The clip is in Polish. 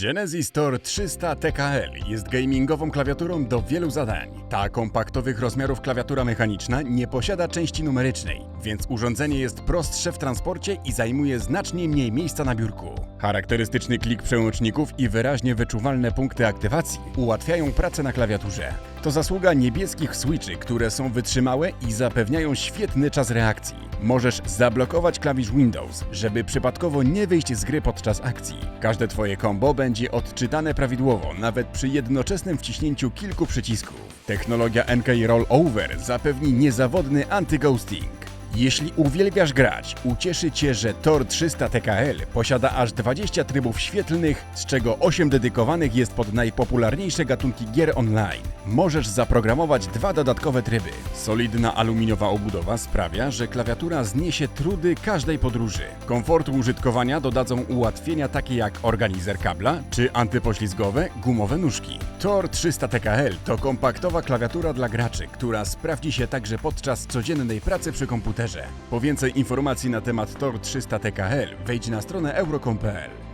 Genesis Tor 300 TKL jest gamingową klawiaturą do wielu zadań. Ta kompaktowych rozmiarów klawiatura mechaniczna nie posiada części numerycznej, więc urządzenie jest prostsze w transporcie i zajmuje znacznie mniej miejsca na biurku. Charakterystyczny klik przełączników i wyraźnie wyczuwalne punkty aktywacji ułatwiają pracę na klawiaturze. To zasługa niebieskich switchy, które są wytrzymałe i zapewniają świetny czas reakcji. Możesz zablokować klawisz Windows, żeby przypadkowo nie wyjść z gry podczas akcji. Każde Twoje combo będzie odczytane prawidłowo, nawet przy jednoczesnym wciśnięciu kilku przycisków. Technologia NK Rollover zapewni niezawodny anti-ghosting. Jeśli uwielbiasz grać, ucieszy Cię, że Tor 300 TKL posiada aż 20 trybów świetlnych, z czego 8 dedykowanych jest pod najpopularniejsze gatunki gier online. Możesz zaprogramować dwa dodatkowe tryby. Solidna aluminiowa obudowa sprawia, że klawiatura zniesie trudy każdej podróży. Komfortu użytkowania dodadzą ułatwienia takie jak organizer kabla czy antypoślizgowe gumowe nóżki. Tor 300 TKL to kompaktowa klawiatura dla graczy, która sprawdzi się także podczas codziennej pracy przy komputerze. Po więcej informacji na temat Tor 300 TKL wejdź na stronę euro.com.pl.